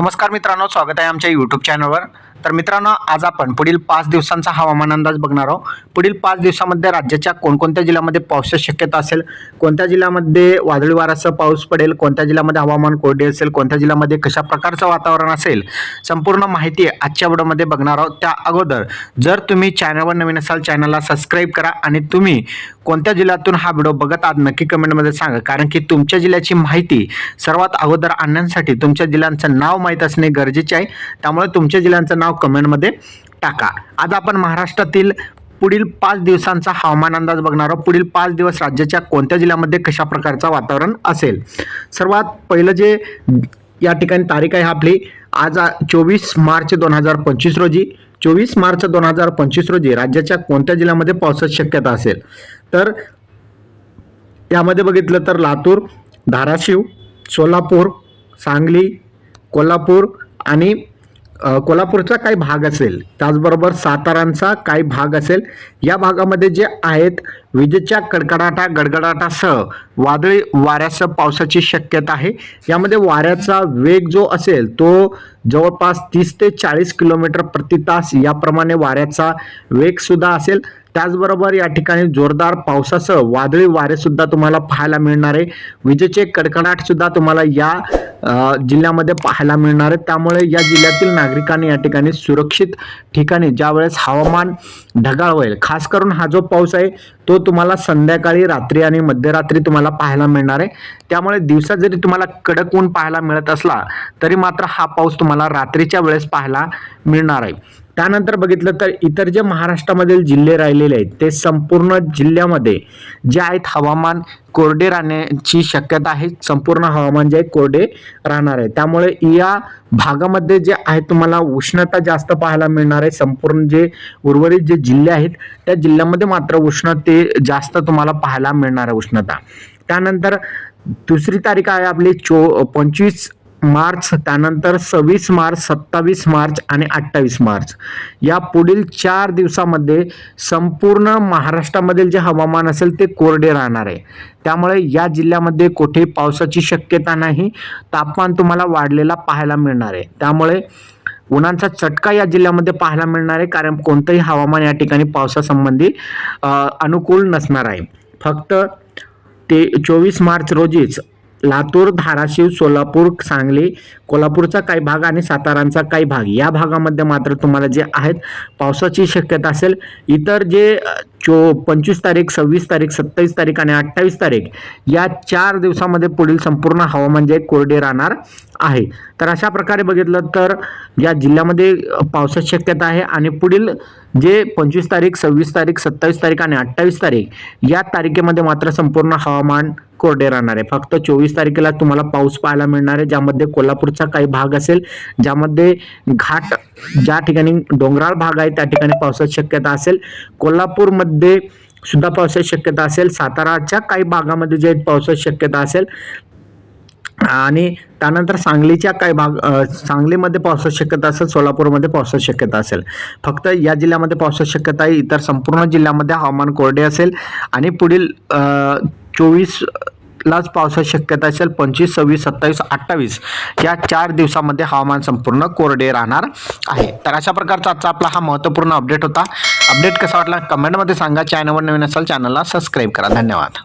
नमस्कार मित्रांनो स्वागत आहे आमच्या यूट्यूब चॅनलवर तर मित्रांनो आज आपण पुढील पाच दिवसांचा हवामान अंदाज बघणार आहोत. पुढील पाच दिवसामध्ये राज्याच्या कोणकोणत्या जिल्ह्यामध्ये पावसाची शक्यता असेल कोणत्या जिल्ह्यामध्ये वादळी वाऱ्यासह पाऊस पडेल कोणत्या जिल्ह्यामध्ये हवामान कोरडे असेल कोणत्या जिल्ह्यामध्ये कशा प्रकारचं वातावरण असेल संपूर्ण माहिती आजच्या व्हिडिओमध्ये बघणार आहोत. त्या अगोदर जर तुम्ही चॅनलवर नवीन असाल चॅनलला सबस्क्राईब करा आणि तुम्ही कोणत्या जिल्ह्यातून हा व्हिडिओ बघत आहात नक्की कमेंटमध्ये सांगा. कारण की तुमच्या जिल्ह्याची माहिती सर्वात अगोदर आणण्यासाठी तुमच्या जिल्ह्यांचं नाव माहीत असणे गरजेचे आहे. त्यामुळे तुमच्या जिल्ह्यांचं नाव कमेंटमध्ये टाका. आज आपण महाराष्ट्रातील पुढील पाच दिवसांचा हवामान अंदाज बघणार आहोत. पुढील पाच दिवस राज्याच्या कोणत्या जिल्ह्यामध्ये कशा प्रकारचा वातावरण असेल? सर्वात पहिलं जे या ठिकाणी तारीख आहे आपली आज चोवीस मार्च दोन हजार पंचवीस रोजी. चोवीस मार्च दोन हजार पंचवीस रोजी राज्याच्या कोणत्या जिल्ह्यामध्ये पावसाची शक्यता असेल? तर यामध्ये बघितलं तर लातूर धाराशिव सोलापूर सांगली कोल्हापूर आणि कोल्हापूरचा काही भाग असेल त्याचबरोबर सातारांचा काही भाग असेल या भागामध्ये जे आहेत विजेच्या कडकडाटा गडगडाटासह वादळी वाऱ्यासह पावसाची शक्यता आहे. यामध्ये वाऱ्याचा वेग जो असेल तो जवळपास तीस ते चाळीस किलोमीटर प्रति तास याप्रमाणे वाऱ्याचा वेगसुद्धा असेल. त्याचबरोबर या ठिकाणी जोरदार पावसासह वादळी वारेसुद्धा तुम्हाला पाहायला मिळणार आहे. विजेचे कडकडाटसुद्धा तुम्हाला या जिल्ह्यामध्ये पाहायला मिळणार आहे. त्यामुळे या जिल्ह्यातील नागरिकांनी या ठिकाणी सुरक्षित ठिकाणी ज्यावेळेस हवामान ढगाळ होईल खास करून हा जो पाऊस आहे तो तुम्हाला संध्याकाळी रात्री आणि मध्यरात्री तुम्हाला पाहायला मिळणार आहे. त्यामुळे दिवसा जरी तुम्हाला कडक ऊन पाहायला मिळत असला तरी मात्र हा पाऊस तुम्हाला रात्रीच्या वेळेस पाहायला मिळणार आहे. त्यानंतर बघितलं तर इतर जे महाराष्ट्रामधील जिल्हे राहिलेले आहेत ते संपूर्ण जिल्ह्यामध्ये जे आहेत हवामान कोरडे राहण्याची शक्यता आहे. संपूर्ण हवामान जे आहे कोरडे राहणार आहे. त्यामुळे या भागामध्ये जे आहे तुम्हाला उष्णता जास्त पाहायला मिळणार आहे. संपूर्ण जे उर्वरित जे जिल्हे आहेत त्या जिल्ह्यामध्ये मात्र उष्णते जास्त तुम्हाला पाहायला मिळणार आहे उष्णता. त्यानंतर दुसरी तारीख आहे आपली चो पंचवीस मार्च त्यानंतर सव्वीस मार्च सत्तावीस मार्च आणि अठ्ठावीस मार्च. या पुढील चार दिवसामध्ये संपूर्ण महाराष्ट्रामधील जे हवामान असेल ते कोरडे राहणार आहे. त्यामुळे या जिल्ह्यामध्ये कुठे पावसाची शक्यता नाही. तापमान तुम्हाला वाढलेला पाहायला मिळणार आहे. त्यामुळे उन्हाचा चटका या जिल्ह्यामध्ये पाहायला मिळणार आहे कारण कोणतंही हवामान या ठिकाणी पावसासंबंधी अनुकूल नसणार आहे. फक्त ते चोवीस मार्च रोजीच लातूर धाराशिव सोलापूर सांगली कोल्हापूरचा काही भाग आणि सातारांचा काही भाग. या भागामध्ये मात्र तुम्हाला जे आहेत पावसाची शक्यता असेल. इतर जे चो पंचवीस तारीख सव्वीस तारीख सत्तावीस तारीख आणि अठ्ठावीस तारीख या चार दिवसामध्ये पुढील संपूर्ण हवामान जे कोरडे राहणार आहे. तर अशा प्रकारे बघितलं तर या जिल्ह्यामध्ये पावसाची शक्यता आहे आणि पुढील जे पंचवीस तारीख सव्वीस तारीख सत्तावीस तारीख आणि अठ्ठावीस तारीख या तारखेमध्ये मात्र संपूर्ण हवामान कोरडे राहणार आहे. फक्त चोवीस तारखेला तुम्हाला पाऊस पाहायला मिळणार आहे ज्यामध्ये कोल्हापूरचा काही भाग असेल ज्यामध्ये घाट ज्या ठिकाणी डोंगराळ भाग आहे त्या ठिकाणी पावसाची शक्यता असेल. कोल्हापूरमध्ये सुद्धा पावसाची शक्यता असेल. साताराच्या काही भागामध्ये जे आहेत पावसाची शक्यता असेल. आणि त्यानंतर सांगलीच्या काही भाग सांगलीमध्ये पावसाची शक्यता असेल सोलापूरमध्ये पावसाची शक्यता असेल. फक्त या जिल्ह्यामध्ये पावसाची शक्यता आहे इतर संपूर्ण जिल्ह्यामध्ये हवामान कोरडे असेल. आणि पुढील चोवीस लाच पावसाची शक्यता असेल पंचवीस सव्वीस सत्तावीस अठ्ठावीस. या चार दिवसामध्ये हवामान संपूर्ण कोरडे राहणार आहे. तर अशा प्रकारचा आजचा आपला हा महत्त्वपूर्ण अपडेट होता. अपडेट कसा वाटला? कमेंटमध्ये सांगा. चॅनलवर नवीन असाल चॅनलला सबस्क्राईब करा. धन्यवाद.